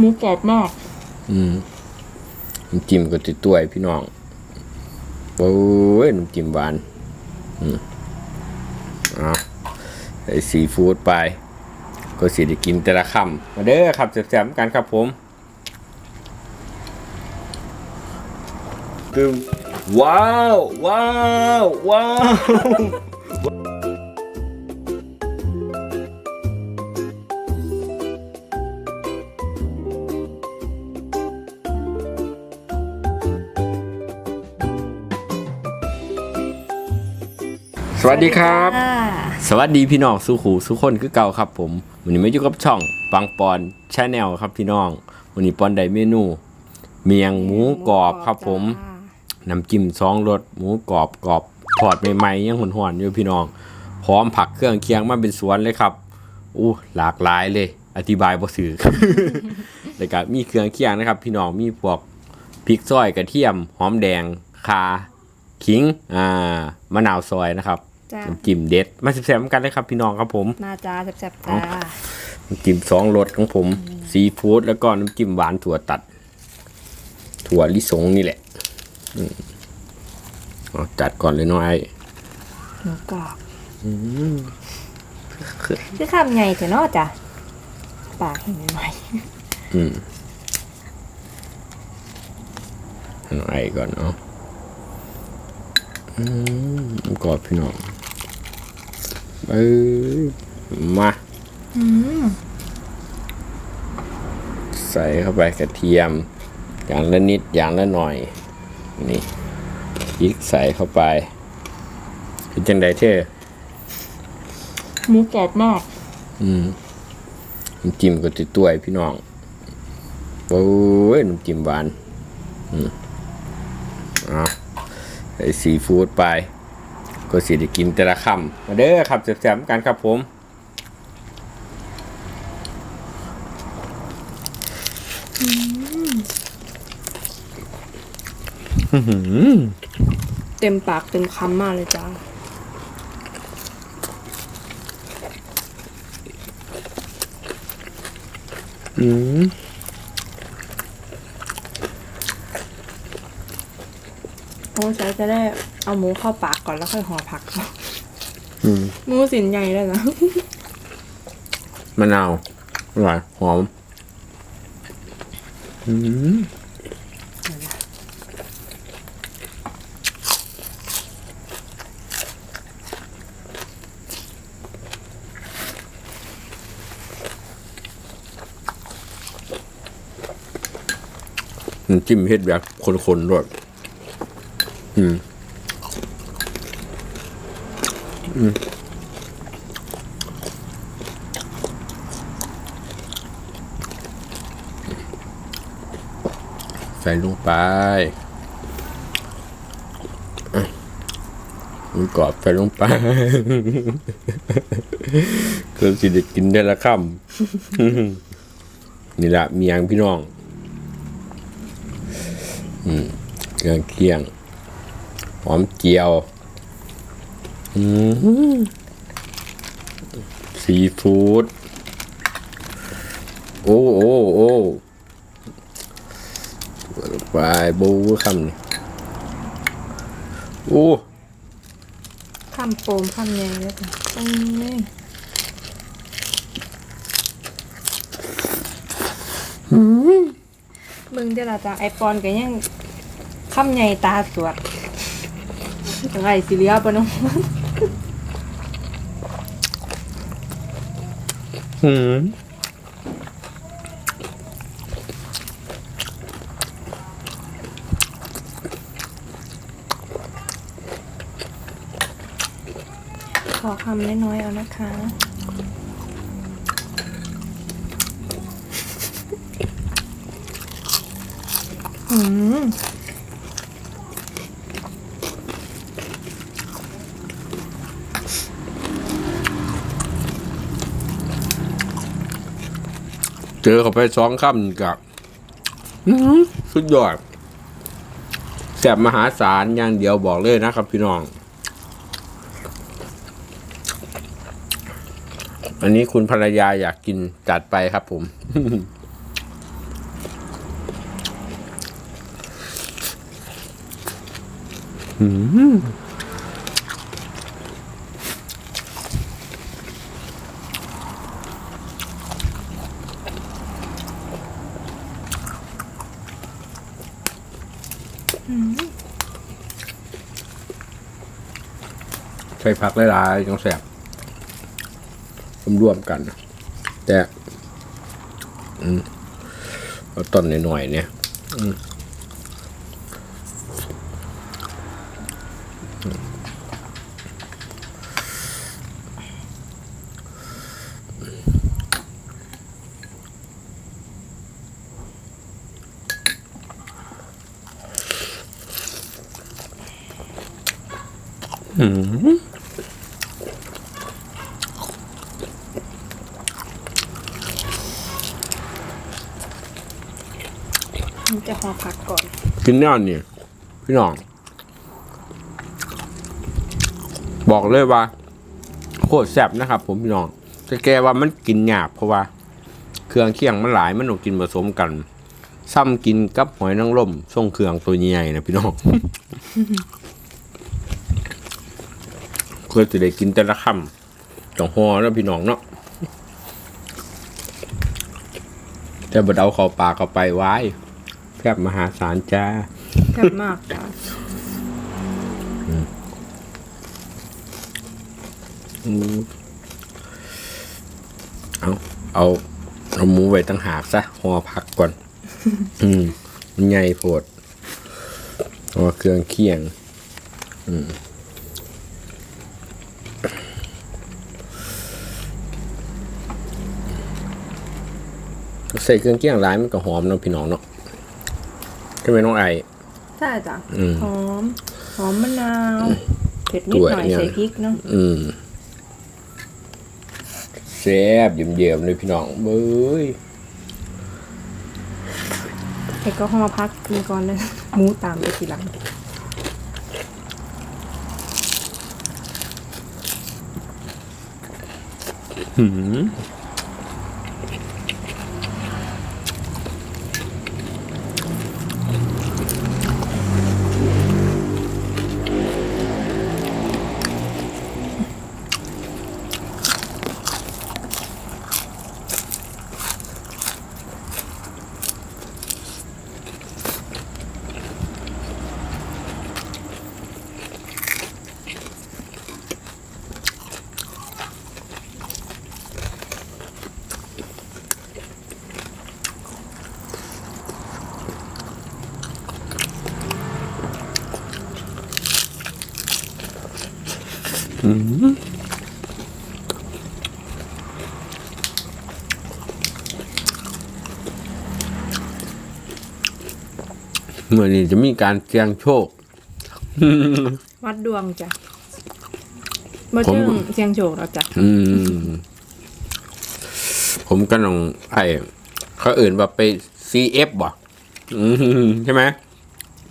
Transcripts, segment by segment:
หมูกรอบมาก อืมน้ำจิ้มก็ติดตัวไอพี่น้อง โอ้ยน้ำจิ้มหวาน อืมอะใส่ซีฟู้ดไป ก็สิได้กินแต่ละคำมาเด้อครับแซ่บๆกันครับผมคือว้าว ว้าว ว้าว สวัสดีครับค่ะสวัสดีพี่น้องสุขูสุขคนคือเก่าครับผมวันนี้ไม่อยู่กับช่องปังปอนชาแนลครับพี่น้องวันนี้ปอนได้เมนู เมียงหมูกรอบครับผมน้ำจิ้มซองรสหมูกรอบกรอบทอดใหม่ๆยังหวนๆอยู่พี่น้อง พร้อมผักเครื่องเคียงมาเป็นสวนเลยครับอู้หลากหลายเลย อธิบายบ่สื่อแล้วก็มีเครื่องเคียงนะครับ พี่น้องมีพวกพริกซอยกระเทียมหอมแดงคาขิงอ่ามะนาวซอยนะครับจ้า น้ำจิ้มเด็ด มาสิบแซมกันเลยครับพี่น้องครับผมมาจ้าแซ่บๆจ้าน้ำจิ้มสองรสของผม ซีฟู้ดแล้วก็น้ำจิ้มหวานถั่วตัด ถั่วลิสงนี่แหละอืมเอาจัดก่อนเลยน้อยหมูกรอบคือคำไงเถอะเนาะจ้ะปากเห็นไหมอืมให้น้อยก่อนเนาะอืมหมูกรอบพี่น้อง เอ้ยมา อืมใส่เข้าไปกระเทียม อย่างละนิดอย่างละหน่อย นี่พริกใส่เข้าไปเป็นจังไดเท่หมูกรอบมาก อืมน้ำจิ้มก็ติดตัวไอ้พี่น้อง โอ้ยน้ำจิ้มหวาน อืมเอะใส่ซีฟู้ดไป ก็สิได้กินแต่ละคำมาเด้อครับแซ่บๆกันครับผมเต็มปากเต็มคำมากเลยจ้าอืมเพราะว่าฉันจะได้ เอาหมูเข้าปากก่อนแล้วค่อยห่อผัก อืมหมูสินใหญ่เลยนะ มะนาวอร่อยหอมอืมน้ำจิ้มเฮ็ดแบบคนๆด้วยอืม ใส่ลงไปอะหมันกรอบใส่ลงไปเกือบสิได้กินได้ละค่ำนี่ละเมียงพี่น้อง อืมเครื่องเคียง หอมเจียวอืม ซีฟู้ดโอ้โอ้โอ้ไปบูคำนี่โอ้คำโปมคำใหญ่เลยจ้ะอืมมึงเดี๋ยวเราจะไอปอนกันยังคำใหญ่ตาสวดอะไรสิเลียปะน้อง หืมขอคำน้อยๆเอานะคะอืม เจอเข้าไปสองคำกับสุดยอดแสบมหาศาลอย่างเดียวบอกเลยนะครับพี่น้อง อันนี้คุณภรรยาอยากกินจัดไปครับผม อืม ใส่ผักหลายๆจังแสบร่วมกัน แต่ อืมตอนหน่อยๆเนี่ย อืมอืม มันจะห่อ ผักก่อน กินแน่นี่พี่น้อง บอกเลยว่า โคตรแซ่บนะครับ ผมพี่น้องแต่แกว่ามันกินหยากเพราะว่า เครื่องเคียงมันหลายมันต้องกินผสมกัน ซ้ำกินกับหอยนางรมส่งเครื่องตัวใหญ่ๆนะพี่น้องเพื่อจะได้กินแต่ละคำต้องหอแล้วพี่น้องเนาะแต่บดเอาเข้าปากเข้าไปไว้ แคบมหาศาลจ้าแซ่บมากจ้ะอืมเอาเอาเอาหมูไว้ตั้งหากซะห่อผักก่อน อืมมันใหญ่โพดห่อเครื่องเคียง อืมใส่เครื่องเคียงหลายมันก็หอมเนาะพี่น้องเนาะ ใช่ไหมน้องไอ ใช่จ้ะอืมหอม หอมมะนาวเผ็ดนิดหน่อยตัวเนี่ย ใส่พริกเนาะอืมแซ่บเยี่ยมๆเลยพี่น้องเบ้ยเผ็ดก็ห่อผักกินก่อนเลยหมูตามไปทีหลัง เมื่อนี้จะมีการเสี่ยงโชค วัดดวงจ้ะบ่ผมเชิงเสียงโชคแล้วจ้ะอืม ผมก็ลองไอ้เขาอื่นว่าไป CF บ่อืมใช่ไหม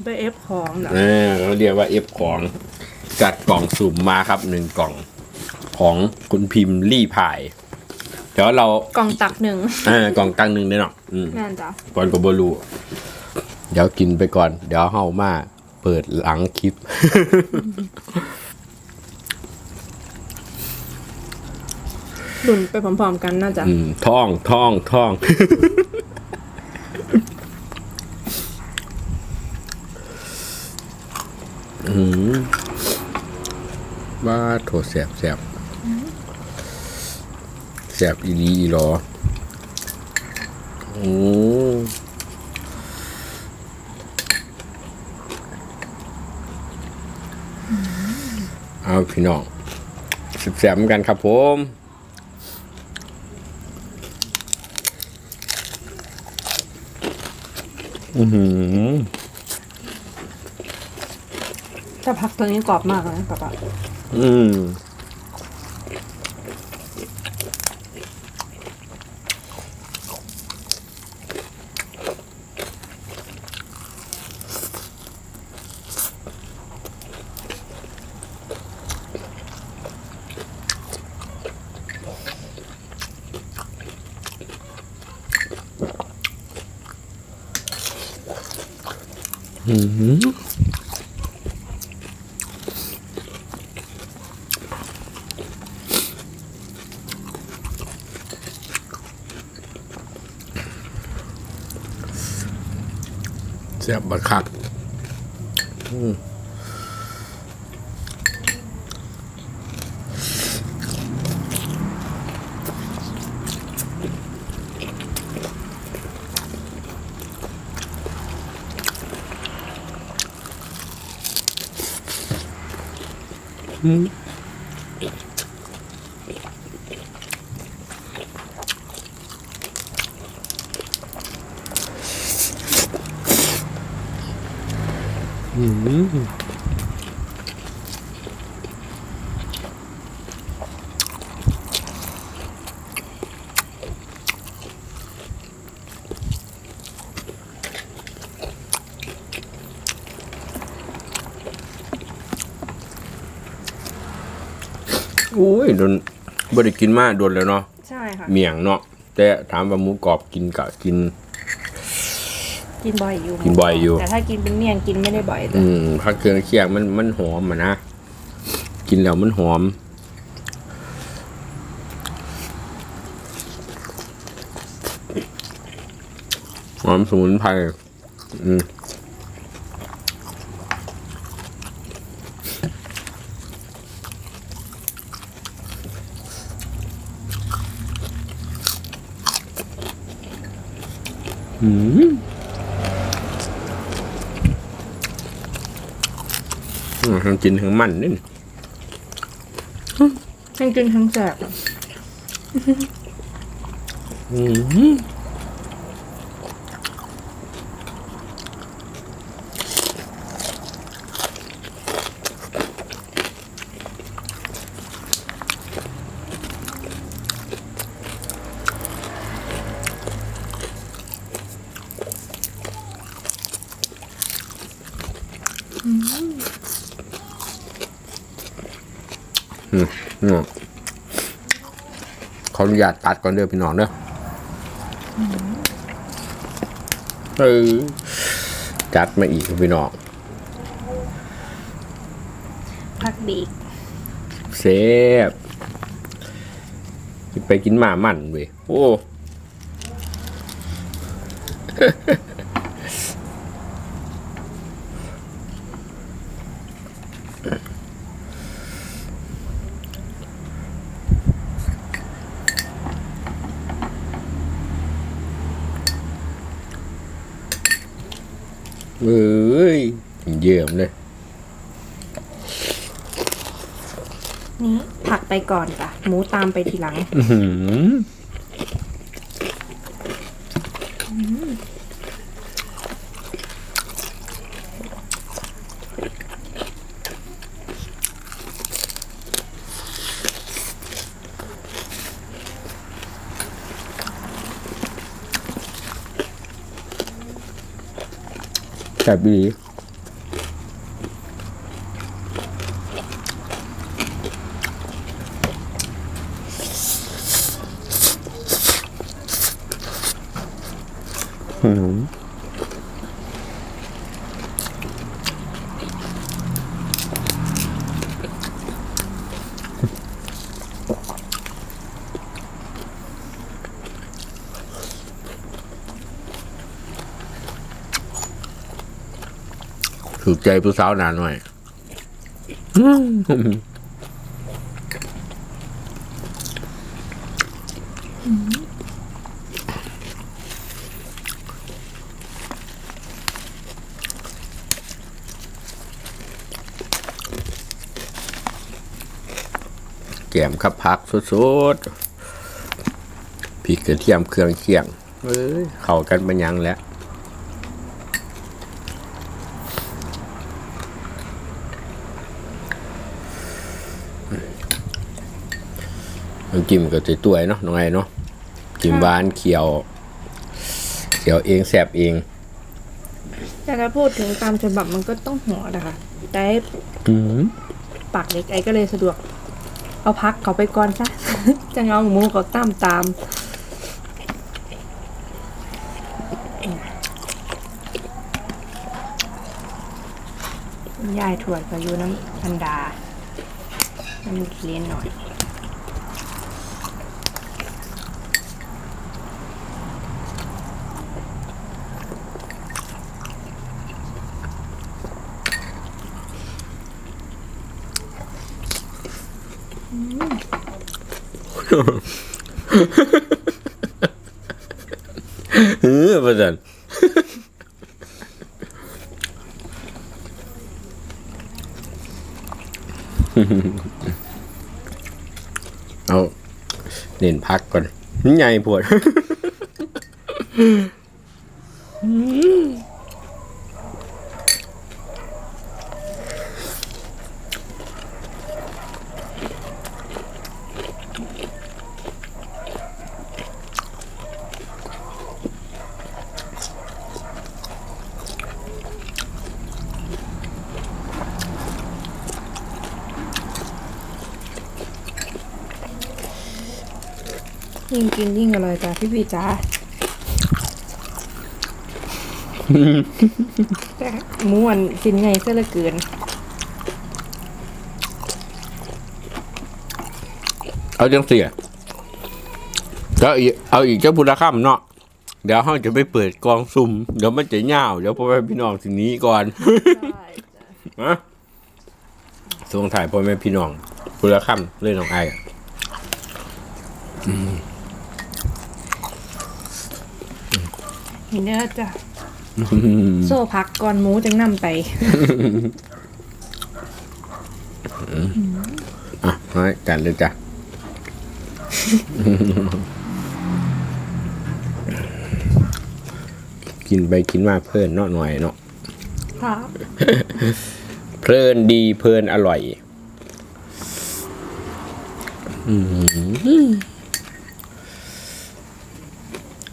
ไปเอฟของเหรอเออเขาเรียกว่า F ของ จัดกล่องสุ่มมาครับหนึ่งกล่องของคุณพิมพ์ลี่พาย เดี๋ยวเรากล่องตักหนึ่งเออกล่องตังหนึ่งได้เนาะอืมนั่นจ้ะก่อนกับบรูเดี๋ยวกินไปก่อน เดี๋ยวเฮามาเปิดหลังคลิปหลุนไปพร้อมๆกันน่าจะอืมท่องท่องท่อง อืม ว่าโถแสบแสบแสบอีหลีอีหรอโอ้เอาพี่น้องแสบเหมือนกันครับผมอือหือแต่ผักตัวนี้กรอบมากเลยนะป๊าป๊า อืมอืม สียบบักคักอืม อุ้ยโดนบ่ได้กินมาโดนแล้วเนาะใช่ค่ะ เมี่ยงเนาะแต่ถามว่าหมูกรอบกินกะกิน กินบ่อยอยู่กินบ่อยอยู่ แต่ถ้ากินเป็นเมี่ยงกินไม่ได้บ่อยอืมผักเครื่องเคียงมันมันหอมอะนะ กินแล้วมันหอม หอมสมุนไพรอืมอืมอืมทั้ง กินทั้งมันนี่ทั้งกินทั้งแสบอืมอืมอืมขออ นุญาตตัดก่อนเด้อพี่น้องเด้ออเออจัดมาอีกครับพี่น้องพักบีกเซฟไปกินหมามันเว้ยโอ้ เอ้ย เยี่ยมเลย นี้ผักไปก่อนจ้ะหมูตามไปทีหลัง อื้อหือแซ่บดี ใจผู้สาวหนาหน่อยแกมขับพักสดๆพริกกระเทียมเครื่องเคียง เอ้ยเข้ากันเป็นยังแล้ว จิ้มก็ติตัวๆเนาะน้องไอ้เนาะจิ้มหวานเขียวเขียวเองแสบเองแต่ถ้าพูดถึงตามฉบับมันก็ต้องหัวนะคะแต่ไอ้อืมปากเล็กไอ้ก็เลยสะดวก เอาพักเขาไปก่อนซะจะเอาหมูเขาตามตามยายถวดก็อยู่น้ำพันดาน้ำเลี้ยนหน่อย เออประจันเอาเน้นพักก่อนใหญ่ปวด ยิ่งกินยิ่งอร่อยจ้ะพี่พี่จ้าแต่หมูอันกินไงซะเหลือเกินเอาจังเสียก็อีกเอาอีกเจ้าพุทธค่ำเนาะเดี๋ยวเขาจะไปเปิดกองซุ่มเดี๋ยวมันจะเง่าวเดี๋ยวพ่อแม่พี่น้องสิ่งนี้ก่อนนะส่งถ่ายพ่อแม่พี่น้องพุทธค่ำเล่นน้องไออะ เห็ นเด้อจ้ะโซ่พักก่อนหมูจังนำไปอะน้อยกันเลยจ้ะกินไปกินมาเพลินเนาะหน่อยเนาะครับเพลินดีเพลินอร่อยอืม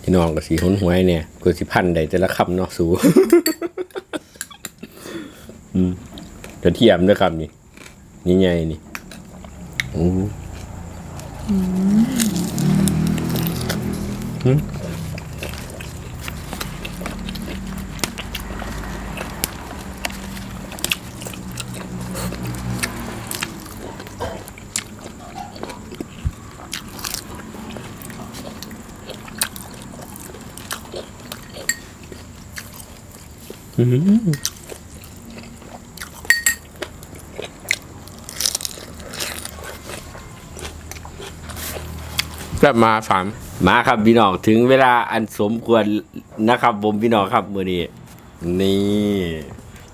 พี่น้องกับสีหนหวยเนี่ย กูสิพันใดแต่ละคำเนาะสูอืมกระเทียมด้วยคำนี่นี่ไงนี่โอ้ หืมกลับมาสามมาครับพี่น้องถึงเวลาอันสมควรนะครับ ผมพี่น้องครับมือนี้นี่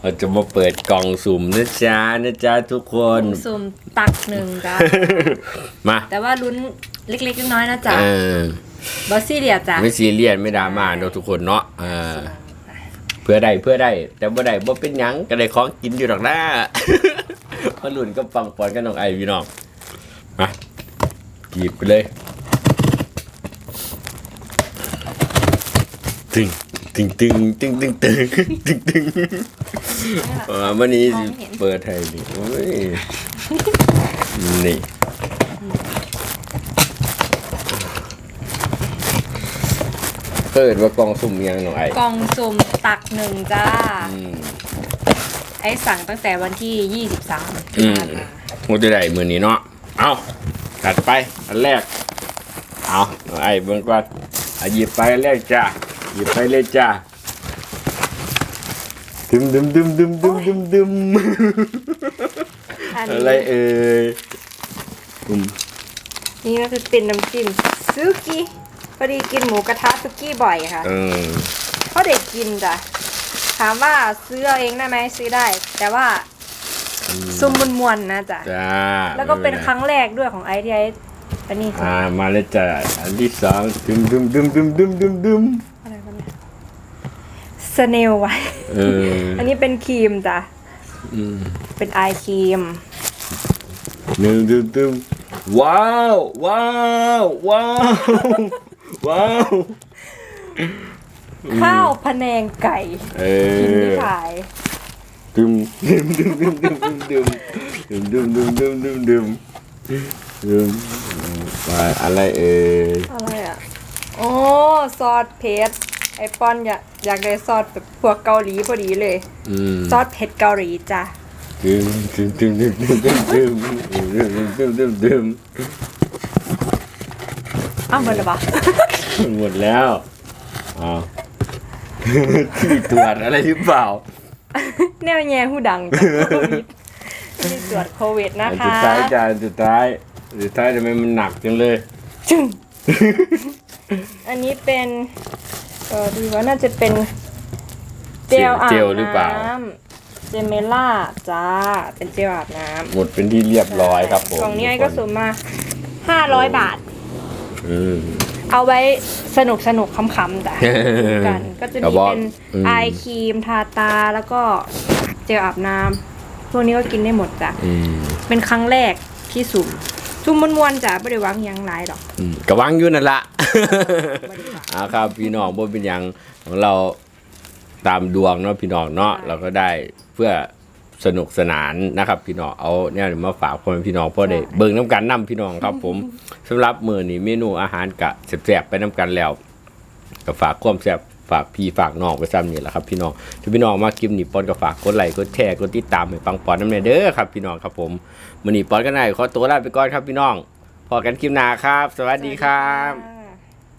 เราจะมาเปิดกล่องสุ่มนะจ๊ะนะจ๊ะทุกคน สุ่มตักหนึ่งจ้ะมาแต่ว่าลุ้นเล็กๆน้อยๆนะจ๊ะเออบอสซี่เดียจ้ะไม่ซีเรียสไม่ดราม่าเนาะทุกคนเนาะเออเพื่อได้เพื่อได้ แต่บ่ได้บ่เป็นหยังก็ได้ของกินอยู่ดอกหน้าพอหลุนก็ฟังปอนกันน้องไอพี่น้องมาหยิบไปเลย ตึงตึงตึงตึงตึงตึงตึงตึงอ่าวันนี้สิเปิดให้ดิโอ้ยนี่เปิดว่ากล่องสุ่มยังหน่อยกล่องสุ่มตักหนึ่งจ้า อืมไอ้สั่งตั้งแต่วันที่ 23อืมมันจะได้มือนี้เนาะเอาถัดไปอันแรกเอาหน่อยไอ้เบิ่งก่อนเอาหยิบไปอันแรกจ้า หยิบไปเลยจ้าดึมดึมดึมดึมดึมดึมดึมอันอะไรนี้เอ่ยอืมนี่ก็คือเป็นน้ำจิ้มซุกี้พอดีกินหมูกระทะซุกี้บ่อยค่ะเออเพราะเด็กกินจ้ะถามว่าซื้อเอาเองได้ไหมซื้อได้ แต่ว่าซุ่มมวนๆนะจ๊ะจ้าแล้วก็เป็นไม่ครั้งแรกด้วยของไอทีไออันนี้อ่ามาเลยจ้าอันที่สองดึมดึมดึมดึมดึมดึมดึม อะไรวะเนี่ย สเนลไว้ เอออันนี้เป็นครีมจ้ะอืมเป็นไอครีม หนึ่งดึมดึมว้าว ว้าว ว้าว ว้าว ข้าวพะแนงไก่เอกินอที่ขายดึมดึมดึมดึมดึมดึมดึมดึมดึมดึมดึมดึมดึมมาอะไรเอ่ยอะไรอะ โอ้ ซอสเผ็ด ไอปอนอยากอยากได้ซอสแบบพวกเกาหลีพอดีเลย อืมซอสเผ็ดเกาหลีจ้ะดึมดึมดึมดึมดึมดึมดึมดึมดึมดึมดึมอ้าวหมดแล้วปะหมดแล้วอ้าวที่ตรวจอะไรหรือเปล่าแนวแย่หูดังจากโควิดที่ตรวจโควิดนะอันสุดคะท้ายจานสุดท้ายสุดท้ายทำไมมันหนักจังเลย จึง อันนี้เป็น เออดูว่าน่าจะเป็นเจลอาบเจลหรือเปล่า น้ำเจเมล่าจ้า เป็นเจลอาบน้ำหมดเป็นที่เรียบร้อยครับผมกล่องนี้ไอ้ก็สุ่มมาห้าร้อยบาท อืม เอาไว้สนุกสนุกๆขำๆจ้ะกันก็จะกระมีบอกเป็นอืม ไอครีมทาตาแล้วก็เจลอาบน้ำพวกนี้ก็กินได้หมดจ้ะ อืมเป็นครั้งแรกที่สุ่ม สุ่มมวนๆจ้ะไม่ได้หวังหยังหลายหรอกอืมกระวังอยู่นั่นละ บ่ได้หวัง เอาครับพี่น้องบ่เป็นหยังของเราตามดวงเนาะพี่น้องเนาะใช่ เราก็ได้เพื่อสนุกสนานนะครับ พี่น้องเอาเนี่ยมาฝากพ่อแม่พี่น้องเพื่อได้เบิ่งน้ำกันนํพี่น้องครับ ผมสำหรับมื้อนี้เมนูอาหารกะแซ่บๆไปน้ำกันแล้วก็ฝากความแซ่บ ฝากพี่ฝากน้องไปซ้ำนี่แหละครับพี่น้องถ้าพี่น้องมาคลิปนี้ปอนก็ฝากกดไลค์กดแชร์กดติดตามให้ฟังปอนน้ำเนยเด้อครับพี่น้องครับผมมันนี่ปอนก็ได้ขอตัวลาไปก่อนครับพี่น้องพอกันคลิปหน้าครับ สวัสดีครับ